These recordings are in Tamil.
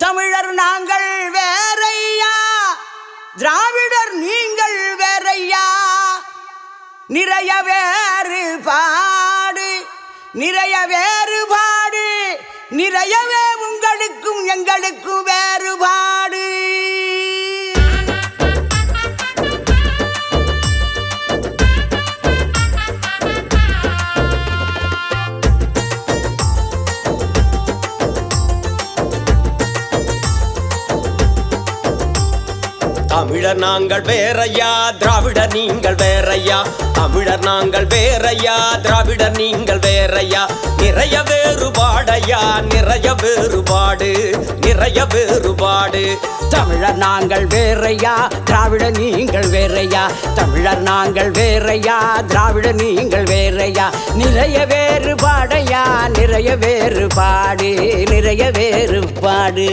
தமிழர் நாங்கள் வேறையா? திராவிடர் நீங்கள் வேறையா? நிறைய வேறுபாடு நிறைய வேறுபாடு நிறையவே உங்களுக்கும் எங்களுக்கும் வேறுபாடு தமிழர் நாங்கள் வேறையா திராவிடர் நீங்கள் வேறையா? தமிழர் நாங்கள் வேறையா திராவிடர் நீங்கள் வேறையா? நிறைய வேறுபாடையா நிறைய வேறுபாடு நிறைய வேறுபாடு. தமிழர் நாங்கள் வேறையா திராவிட நீங்கள் வேறையா? தமிழர் நாங்கள் வேறையா திராவிட நீங்கள் வேறையா? நிறைய வேறுபாடையா நிறைய வேறுபாடு நிறைய வேறுபாடு.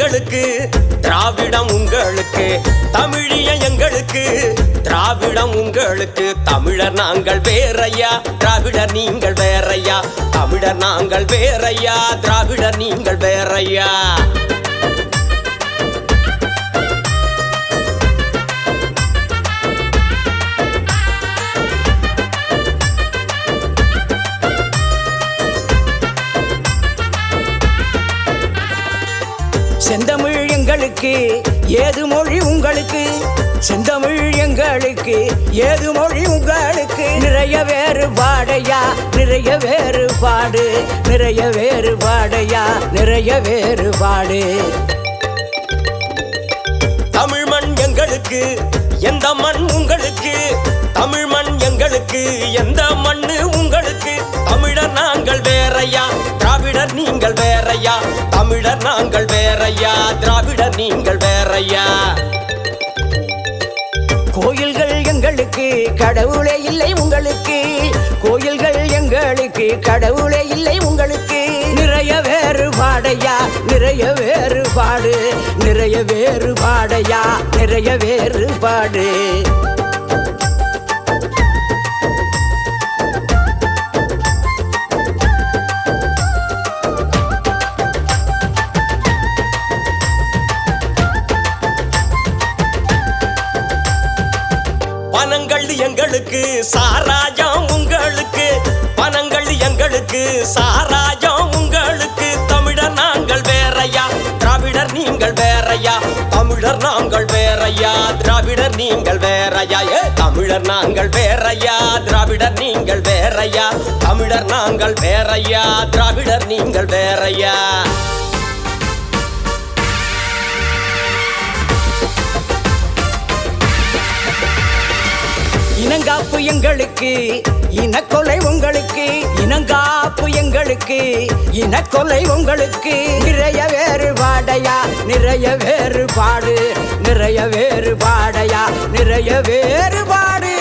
எங்களுக்கு திராவிடம் உங்களுக்கு தமிழிய எங்களுக்கு திராவிடம் உங்களுக்கு தமிழர் நாங்கள் வேறையா? திராவிடர் நீங்கள் வேறையா? தமிழர் நாங்கள் வேறையா? திராவிடர் நீங்கள் வேறையா? எங்களுக்கு ஏது மொழி உங்களுக்கு? செந்தமிழ் எங்களுக்கு ஏது மொழி உங்களுக்கு? நிறைய வேறுபாடையா? நிறைய வேறுபாடு. நிறைய வேறுபாடையா? நிறைய வேறுபாடு. தமிழ் மண் எங்களுக்கு எந்த மண் உங்களுக்கு? தமிழ் மண் எங்களுக்கு எந்த மண்ணு உங்களுக்கு? தமிழர் நாங்கள் வேறையா? திராவிடர் நீங்கள் வேறையா? தமிழர் நாங்கள் வேறையா? திராவிடர் நீங்கள் வேறையா? கோயில்கள் எங்களுக்கு கடவுளே இல்லை உங்களுக்கு. கோயில்கள் எங்களுக்கு கடவுளே இல்லை உங்களுக்கு. நிறைய வேறுபாடையா? நிறைய வேறுபாடு. நிறைய வேறுபாடையா? நிறைய வேறுபாடு. எங்களுக்கு சாராயம் உங்களுக்கு. பணங்கள் எங்களுக்கு சாராயம் உங்களுக்கு. தமிழர் நாங்கள் வேறையா? திராவிடர் நீங்கள் வேறையா? தமிழர் நாங்கள் வேறையா? திராவிடர் நீங்கள் வேறையா? ஏ தமிழர் நாங்கள் வேறையா? திராவிடர் நீங்கள் வேறையா? தமிழர் நாங்கள் வேறையா? திராவிடர் நீங்கள் வேறையா? இனங்காப்பு எங்களுக்கு இனக்கொலை உங்களுக்கு இனங்காப்பு எங்களுக்கு இனக்கொலை உங்களுக்கு. நிறைய வேறுபாடையா நிறைய வேறுபாடு நிறைய வேறுபாடையா நிறைய வேறுபாடு.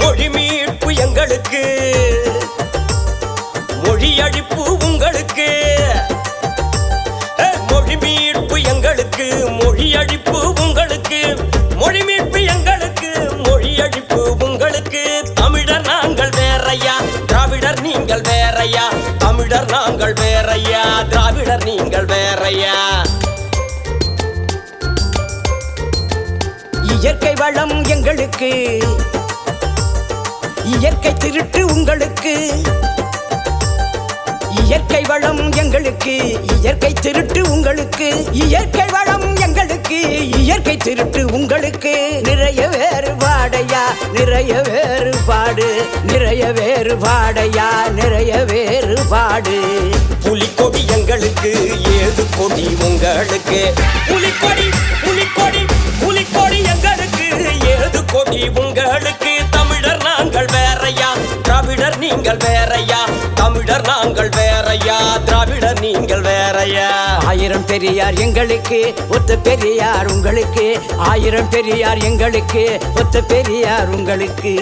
மொழி மீட்பு எங்களுக்கு மொழி அழிப்பு உங்களுக்கு. மொழி மீட்பு எங்களுக்கு மொழி அழிப்பு நீங்கள் வேறையா? தமிழர் நாங்கள் வேறையா? திராவிடர் நீங்கள் வேறையா? இயற்கை வளம் எங்களுக்கு. இயற்கை திருட்டு உங்களுக்கு. இயற்கை வளம் எங்களுக்கு. இயற்கை திருட்டு உங்களுக்கு. இயற்கை வளம் எங்களுக்கு. இயற்கை திருட்டு உங்களுக்கு. நிறைய வேறுபாடு நிறைய வேறுபாடையா நிறைய வேறுபாடு. புலிக்கொடி எங்களுக்கு ஏது கொடி உங்களுக்கு? புலிக்கொடி புலிக்கொடி புலிக்கொடி எங்களுக்கு ஏது கொடி உங்களுக்கு? தமிழர் நாங்கள் வேறையா திராவிடர் நீங்கள் வேறையா தமிழர் நாங்கள் வேறையா திராவிடர் நீங்கள் வேற ஆயிரம் பெரியார் எங்களுக்கு ஒத்த பெரியார் உங்களுக்கு. ஆயிரம் பெரியார் எங்களுக்கு ஒத்த பெரியார் உங்களுக்கு.